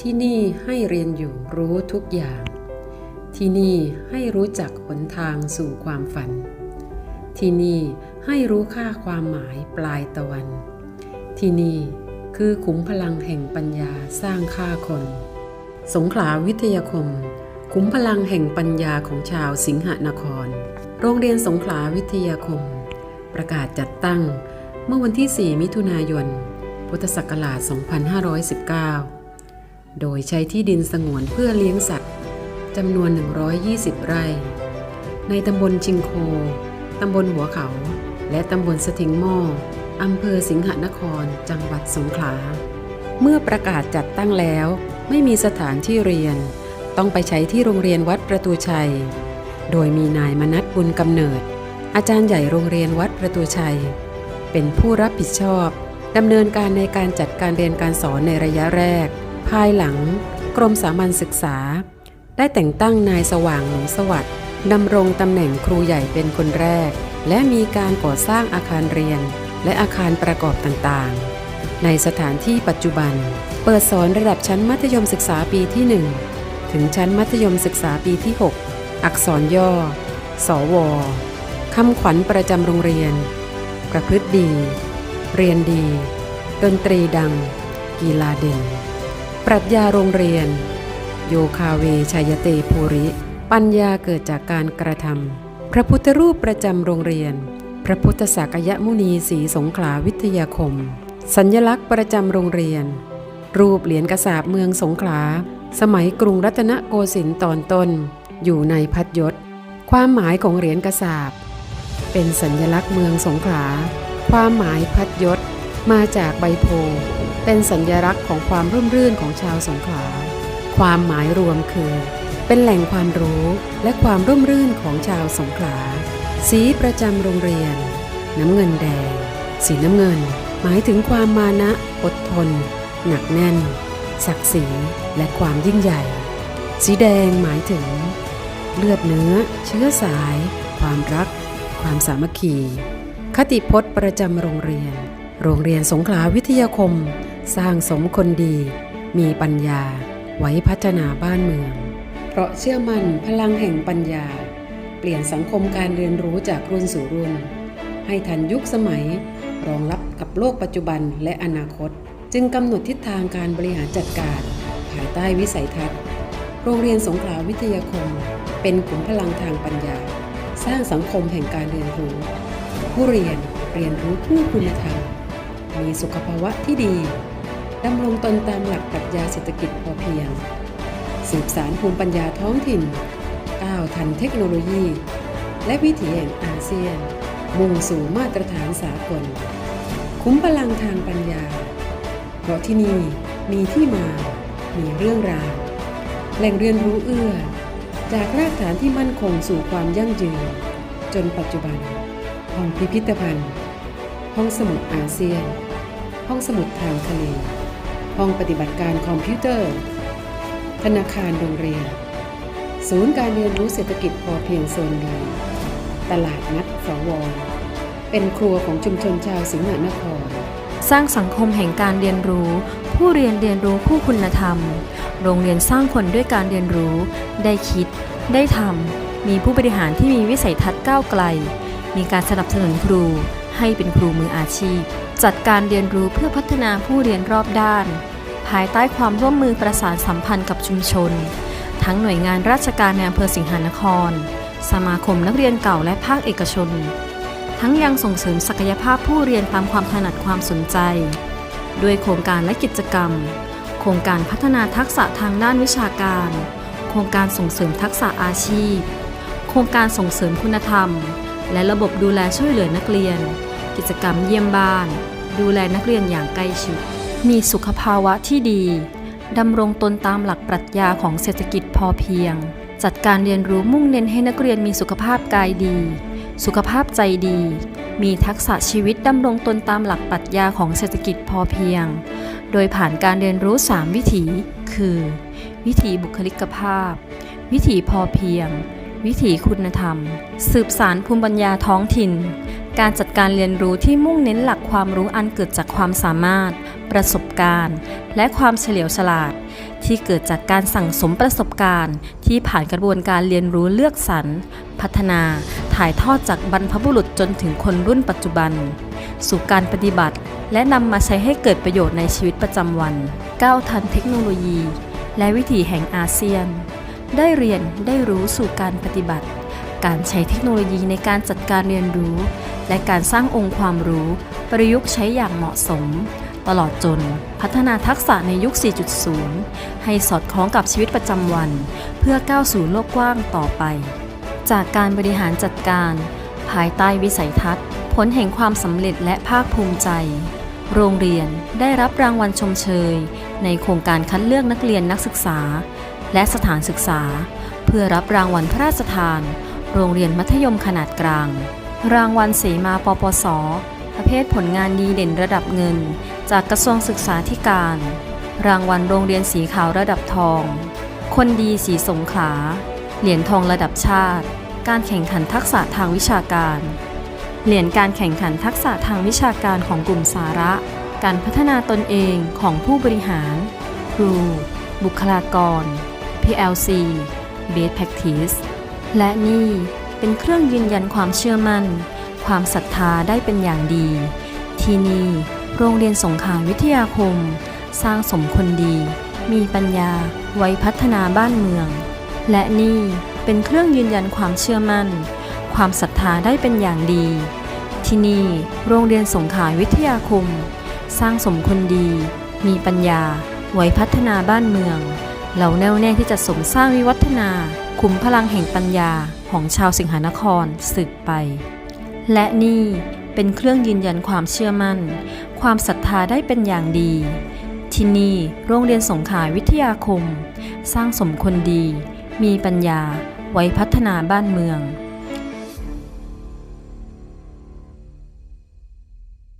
ที่นี่ให้เรียนอยู่รู้ทุกอย่าง ที่นี่ให้รู้จักหนทางสู่ความฝัน ที่นี่ให้รู้ค่าความหมายปลายตะวัน ที่นี่คือขุมพลังแห่งปัญญาสร้างค่าคน สงขลาวิทยาคม ขุมพลังแห่งปัญญาของชาวสิงหนคร โรงเรียนสงขลาวิทยาคม ประกาศจัดตั้งเมื่อวันที่ 4 มิถุนายน พุทธศักราช 2519 โดยใช้ที่ดินสงวนเพื่อเลี้ยงสัตว์จำนวน 120 ไร่ ในตำบลชิงโค ตำบลหัวเขา และตำบลสถิงหม้ออำเภอสิงหนคร จังหวัดสงขลา เมื่อประกาศจัดตั้งแล้ว ไม่มีสถานที่เรียน ต้องไปใช้ที่โรงเรียนวัดประตูชัย โดยมีนายมนัทบุญกำเนิด อาจารย์ใหญ่โรงเรียนวัดประตูชัย เป็นผู้รับผิดชอบดำเนินการในการจัดการเรียนการสอนในระยะแรก ภายหลัง กรมสามัญศึกษา ได้แต่งตั้งนายสว่างหนูสวัสดิ์ดำรงตำแหน่งครูใหญ่เป็นคนแรก และมีการก่อสร้างอาคารเรียน และอาคารประกอบต่างๆ ในสถานที่ปัจจุบัน เปิดสอนระดับชั้นมัธยมศึกษาปีที่ 1 ถึงชั้นมัธยมศึกษาปีที่ 6 อักษรย่อ สวคำขวัญประจำโรงเรียน ประพฤติดี เรียนดี ดนตรีดัง กีฬาเด่น ปรัชญาโรงเรียน โยคาเวชายเตภูริ ปัญญาเกิดจากการกระทำพระพุทธรูปประจำโรงเรียน พระพุทธสักยมุนีศรีสงขลาวิทยาคม สัญลักษณ์ประจำโรงเรียน รูปเหรียญกระสาบเมืองสงขลา สมัยกรุงรัตนโกสินทร์ตอนต้น อยู่ในพัดยศ ความหมายของเหรียญกระสาบ เป็นสัญลักษณ์เมืองสงขลา ความหมายพัดยศ มาจากใบโพเป็นสัญลักษณ์ของความร่มรื่นของชาวสงขลา ความหมายรวมคือ เป็นแหล่งความรู้และความร่มรื่นของชาวสงขลา สีประจำโรงเรียน น้ำเงินแดง สีน้ำเงิน หมายถึงความมานะ อดทน หนักแน่น ศักดิ์ศรีและความยิ่งใหญ่ สีแดงหมายถึง เลือดเนื้อ เชื้อสาย ความรัก ความสามัคคี คติพจน์ประจำโรงเรียน โรงเรียนสงขลาวิทยาคม สร้างสมคนดี มีปัญญา ไว้พัฒนาบ้านเมือง เพราะเชื่อมั่นพลังแห่งปัญญา เปลี่ยนสังคมการเรียนรู้จากรุ่นสู่รุ่น ให้ทันยุคสมัย รองรับกับโลกปัจจุบันและอนาคต จึงกำหนดทิศทางการบริหารจัดการ ภายใต้วิสัยทัศน์ โรงเรียนสงขลาวิทยาคม เป็นขุมพลังทางปัญญา สร้างสังคมแห่งการเรียนรู้ ผู้เรียนเรียนรู้ผู้คุณธรรม มีสุขภาวะที่ดีดำรงตนตามหลักปรัชญาเศรษฐกิจพอเพียง สืบสารภูมิปัญญาท้องถิ่น ก้าวทันเทคโนโลยี และวิถีแห่งอาเซียน มุ่งสู่มาตรฐานสากล คุ้มพลังทางปัญญา เพราะที่นี่มีที่มา มีเรื่องราว แหล่งเรียนรู้เอื้อ จากรากฐานที่มั่นคงสู่ความยั่งยืน จนปัจจุบัน ห้องพิพิธภัณฑ์ ห้องสมุดอาเซียน ห้องสมุดทางทะเล ห้องปฏิบัติการคอมพิวเตอร์ ธนาคารโรงเรียน ศูนย์การเรียนรู้เศรษฐกิจพอเพียงโซนดี ตลาดนัดสวเป็นครัวของชุมชนชาวสิงห์นคร สร้างสังคมแห่งการเรียนรู้ ผู้เรียนเรียนรู้ผู้คุณธรรม โรงเรียนสร้างคนด้วยการเรียนรู้ ได้คิด ได้ทำมีผู้บริหารที่มีวิสัยทัศน์ก้าวไกล มีการสนับสนุนครู ให้เป็นครูมืออาชีพ จัดการเรียนรู้เพื่อพัฒนาผู้เรียนรอบด้าน ภายใต้ความร่วมมือประสานสัมพันธ์กับชุมชน ทั้งหน่วยงานราชการในอำเภอสิงหานคร สมาคมนักเรียนเก่าและภาคเอกชน ทั้งยังส่งเสริมศักยภาพผู้เรียนตามความถนัดความสนใจ ด้วยโครงการและกิจกรรม โครงการพัฒนาทักษะทางด้านวิชาการ โครงการส่งเสริมทักษะอาชีพ โครงการส่งเสริมคุณธรรม และระบบดูแลช่วยเหลือนักเรียน กิจกรรมเยี่ยมบ้าน ดูแลนักเรียนอย่างใกล้ชิด มีสุขภาวะที่ดีดำรงตนตามหลักปรัชญาของเศรษฐกิจพอเพียง จัดการเรียนรู้มุ่งเน้นให้นักเรียนมีสุขภาพกายดี สุขภาพใจดี มีทักษะชีวิตดำรงตนตามหลักปรัชญาของเศรษฐกิจพอเพียง โดยผ่านการเรียนรู้ 3 วิถี คือ วิถีบุคลิกภาพ วิถีพอเพียง วิถีคุณธรรม สืบสารภูมิปัญญาท้องถิ่น การจัดการเรียนรู้ที่มุ่งเน้นหลักความรู้อันเกิดจากความสามารถ ประสบการณ์ และความเฉลียวฉลาด ที่เกิดจากการสั่งสมประสบการณ์ ที่ผ่านกระบวนการเรียนรู้เลือกสรร พัฒนา ถ่ายทอดจากบรรพบุรุษจนถึงคนรุ่นปัจจุบัน สู่การปฏิบัติ และนำมาใช้ให้เกิดประโยชน์ในชีวิตประจำวันก้าวทันเทคโนโลยี และวิถีแห่งอาเซียน ได้เรียนได้รู้สู่การปฏิบัติ การใช้เทคโนโลยีในการจัดการเรียนรู้ และการสร้างองค์ความรู้ ประยุกต์ใช้อย่างเหมาะสม ตลอดจนพัฒนาทักษะในยุค 4.0 ให้สอดคล้องกับชีวิตประจำวัน เพื่อก้าวสู่โลกกว้างต่อไป จากการบริหารจัดการ ภายใต้วิสัยทัศน์ ผลแห่งความสำเร็จและภาคภูมิใจโรงเรียนได้รับรางวัลชมเชย ในโครงการคัดเลือกนักเรียนนักศึกษา และสถานศึกษา เพื่อรับรางวัลพระราชทาน โรงเรียนมัธยมขนาดกลาง รางวัลเสมาปปส ประเภทผลงานดีเด่นระดับเงิน จากกระทรวงศึกษาธิการ รางวัลโรงเรียนสีขาวระดับทอง คนดีสีสงขลา เหรียญทองระดับชาติ การแข่งขันทักษะทางวิชาการ เหรียญการแข่งขันทักษะทางวิชาการของกลุ่มสาระการพัฒนาตนเองของผู้บริหาร ครู บุคลากร PLC Best Practice และนี่เป็นเครื่องยืนยันความเชื่อมั่น ความศรัทธาได้เป็นอย่างดี ที่นี่โรงเรียนสงขลาวิทยาคม สร้างสมคนดี มีปัญญาไว้พัฒนาบ้านเมือง และนี่เป็นเครื่องยืนยันความเชื่อมั่น ความศรัทธาได้เป็นอย่างดี ที่นี่โรงเรียนสงขลาวิทยาคม สร้างสมคนดี มีปัญญาไว้พัฒนาบ้านเมือง เราแน่วแน่ที่จะสมสร้างวิวัฒนาคุมพลังแห่งปัญญาของชาวสิงหานครสืบไป และนี่เป็นเครื่องยืนยันความเชื่อมั่น ความศรัทธาได้เป็นอย่างดี ที่นี่โรงเรียนสงขาวิทยาคม สร้างสมคนดี มีปัญญาไว้พัฒนาบ้านเมือง